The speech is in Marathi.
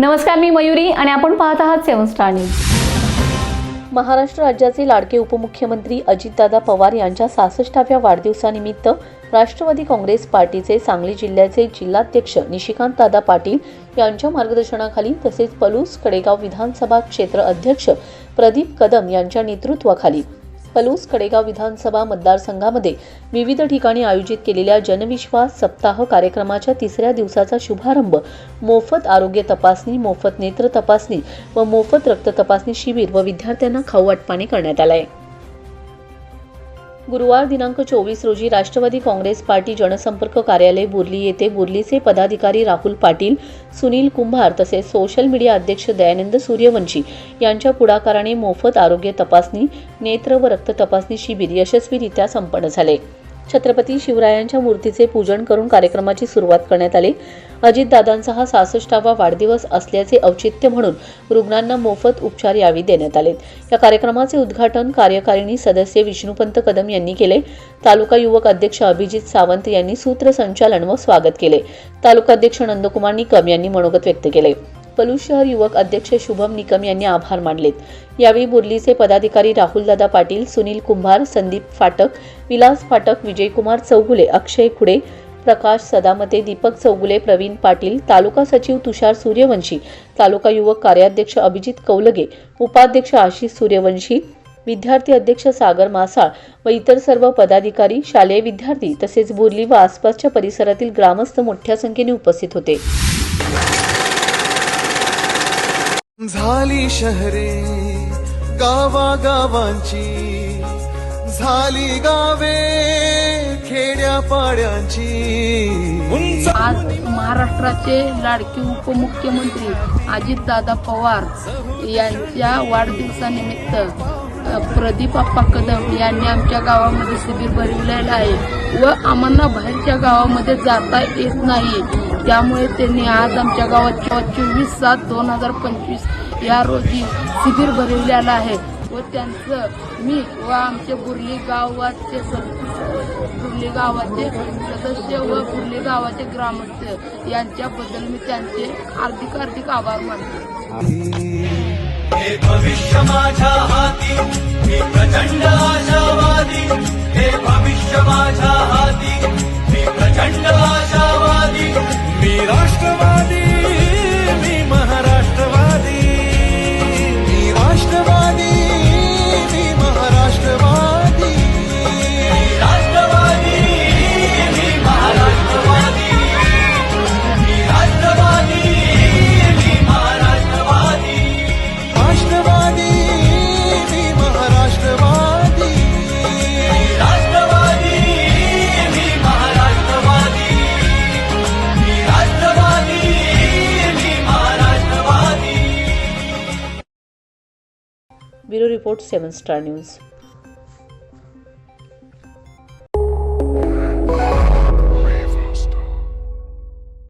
नमस्कार मी मयुरी आणि आपण पाहत आहात सेवन स्टार न्यूज. महाराष्ट्र राज्याचे लाडके उपमुख्यमंत्री अजितदादा पवार यांच्या सहासष्टाव्या वाढदिवसानिमित्त राष्ट्रवादी काँग्रेस पार्टीचे सांगली जिल्ह्याचे जिल्हाध्यक्ष निशिकांत दादा पाटील यांच्या मार्गदर्शनाखाली तसेच पलूस कडेगाव विधानसभा क्षेत्र अध्यक्ष प्रदीप कदम यांच्या नेतृत्वाखाली पलूस कडेगाव विधानसभा मतदारसंघामध्ये विविध ठिकाणी आयोजित केलेल्या जनविश्वास सप्ताह कार्यक्रमाच्या तिसऱ्या दिवसाचा शुभारंभ मोफत आरोग्य तपासणी मोफत नेत्र तपासणी व मोफत रक्त तपासणी शिबिर व विद्यार्थ्यांना खाऊ वाटपाने करण्यात आहे गुरुवार दिनांक चोवीस रोजी राष्ट्रवादी काँग्रेस पार्टी जनसंपर्क कार्यालय बुर्ली येथे बुर्लीचे पदाधिकारी राहुल पाटील सुनील कुंभार तसेच सोशल मीडिया अध्यक्ष दयानंद सूर्यवंशी यांच्या पुढाकाराने मोफत आरोग्य तपासणी नेत्र व रक्त तपासणी शिबिर यशस्वीरित्या संपन्न झाले. छत्रपती शिवरायांच्या मूर्तीचे पूजन करून कार्यक्रमाची सुरुवात करण्यात आली. अजितदादांचा हा सहासष्टावा वाढदिवस असल्याचे औचित्य म्हणून रुग्णांना मोफत उपचार यावेळी देण्यात आले. या कार्यक्रमाचे उद्घाटन कार्यकारिणी सदस्य विष्णुपंत कदम यांनी केले. तालुका युवक अध्यक्ष अभिजित सावंत यांनी सूत्रसंचालन व स्वागत केले. तालुका अध्यक्ष नंदकुमार निकम यांनी मनोगत व्यक्त केले. पलूस शहर युवक अध्यक्ष शुभम निकम यांनी आभार मानलेत. यावेळी बुर्लीचे पदाधिकारी राहुलदादा पाटील सुनील कुंभार संदीप फाटक विलास फाटक विजयकुमार चौगुले अक्षय खुडे प्रकाश सदामते दीपक चौगुले प्रवीण पाटील तालुका सचिव तुषार सूर्यवंशी तालुका युवक कार्याध्यक्ष अभिजित कौलगे उपाध्यक्ष आशिष सूर्यवंशी विद्यार्थी अध्यक्ष सागर मासाळ व इतर सर्व पदाधिकारी शालेय विद्यार्थी तसेच बोरली व आसपासच्या परिसरातील ग्रामस्थ मोठ्या संख्येने उपस्थित होते. झाली शहरे गावागावांची झाली गावे खेड्यापाड्यांची. आज महाराष्ट्राचे लाडके उपमुख्यमंत्री अजितदादा पवार यांच्या वाढदिवसानिमित्त प्रदीप अप्पा कदम यांनी आमच्या गावामध्ये शिबिर भरविलेलं आहे. व आम्हाला बाहेरच्या गावामध्ये जाता येत नाही. त्यामुळे त्यांनी आज आमच्या गावात चोवीस सात दोन हजार पंचवीस या रोजी शिबिर भरविलेलं आहे. व त्यांचं मी व आमचे बुर्ली गावाचे स- बुर्ली गावाचे सदस्य व बुर्ली गावाचे ग्रामस्थ यांच्याबद्दल मी त्यांचे हार्दिक हार्दिक आभार मानतो. भविष्य माझ्या हाती. मी Maharashtrawadi bureau report seven star news